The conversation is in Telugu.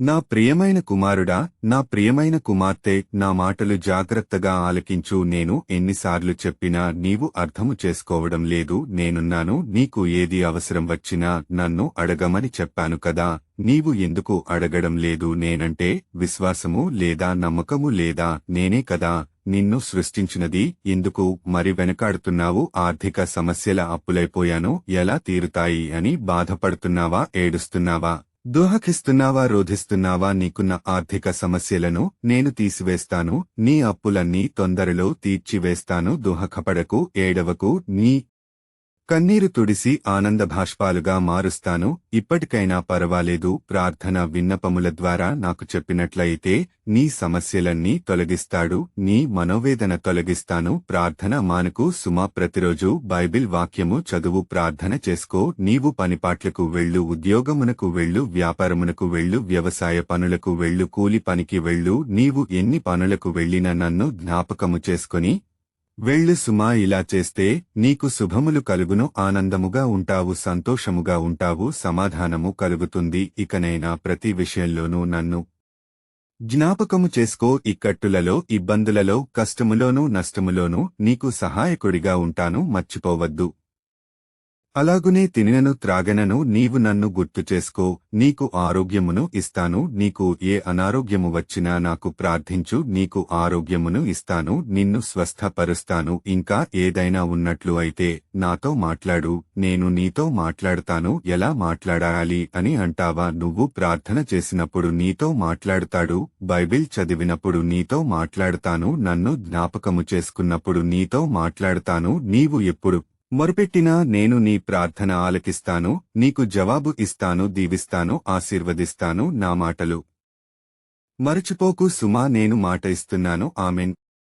నా ప్రియమైన కుమారుడా నా ప్రియమైన కుమార్తె నా మాటలు జాగ్రత్తగా ఆలకించు. నేను ఎన్నిసార్లు చెప్పినా నీవు అర్థము చేసుకోవడం లేదు. నేనున్నాను నీకు ఏది అవసరం వచ్చినా నన్ను అడగమని చెప్పాను కదా. నీవు ఎందుకు అడగడం లేదు? నేనంటే విశ్వాసము లేదా నమ్మకము లేదా? నేనే కదా నిన్ను సృష్టించినది? ఎందుకు మరి వెనకాడుతున్నావు? ఆర్థిక సమస్యల అప్పులైపోయాను. ఎలా తీరుతాయి అని బాధపడుతున్నావా? ఏడుస్తున్నావా? దోహకిస్తున్నావా రోధిస్తున్నావా నీకున్న ఆర్థిక సమస్యలను నేను తీసివేస్తాను నీ అప్పులన్నీ తొందరలో తీర్చివేస్తాను దోహకపడకు ఏడవకు నీ కన్నీరు తుడిసి ఆనంద భాష్పాలుగా మారుస్తాను. ఇప్పటికైనా పర్వాలేదు. ప్రార్థన విన్నపముల ద్వారా నాకు చెప్పినట్లయితే నీ సమస్యలన్నీ తొలగిస్తాడు. నీ మనోవేదన తొలగిస్తాను. ప్రార్థన మానుకు సుమా ప్రతిరోజు బైబిల్ వాక్యము చదువు ప్రార్థన చేసుకో. నీవు పనిపాట్లకు వెళ్ళు ఉద్యోగమునకు వెళ్ళు వ్యాపారమునకు వెళ్ళు వ్యవసాయ పనులకు వెళ్ళు కూలి పనికి వెళ్ళు. నీవు ఎన్ని పనులకు వెళ్ళినా నన్ను జ్ఞాపకము చేసుకుని వెళ్ళు సుమా ఇలా చేస్తే నీకు శుభములు కలుగును ఆనందముగా ఉంటావు సంతోషముగా ఉంటావు సమాధానము కలుగుతుంది ఇకనైనా ప్రతి విషయంలోనూ నన్ను జ్ఞాపకము చేసుకో ఇక్కట్టులలో ఇబ్బందులలో కష్టములోనూ నష్టములోనూ నీకు సహాయకుడిగా ఉంటాను మర్చిపోవద్దు. అలాగునే తినను త్రాగనను నీవు నన్ను గుర్తు చేసుకో నీకు ఆరోగ్యమును ఇస్తాను నీకు ఏ అనారోగ్యము వచ్చినా నాకు ప్రార్థించు నీకు ఆరోగ్యమును ఇస్తాను నిన్ను స్వస్థపరుస్తాను ఇంకా ఏదైనా ఉన్నట్లు అయితే నాతో మాట్లాడు నేను నీతో మాట్లాడతాను ఎలా మాట్లాడాలి అని అంటావా నువ్వు ప్రార్థన చేసినప్పుడు నీతో మాట్లాడతాడు బైబిల్ చదివినప్పుడు నీతో మాట్లాడతాను నన్ను జ్ఞాపకము చేసుకున్నప్పుడు నీతో మాట్లాడతాను నీవు ఎప్పుడు మొరుపెట్టినా నేను నీ ప్రార్థన ఆలకిస్తాను నీకు జవాబు ఇస్తాను దీవిస్తాను ఆశీర్వదిస్తాను నా మాటలు. మరచిపోకు సుమా నేను మాట ఇస్తున్నాను. ఆమెన్.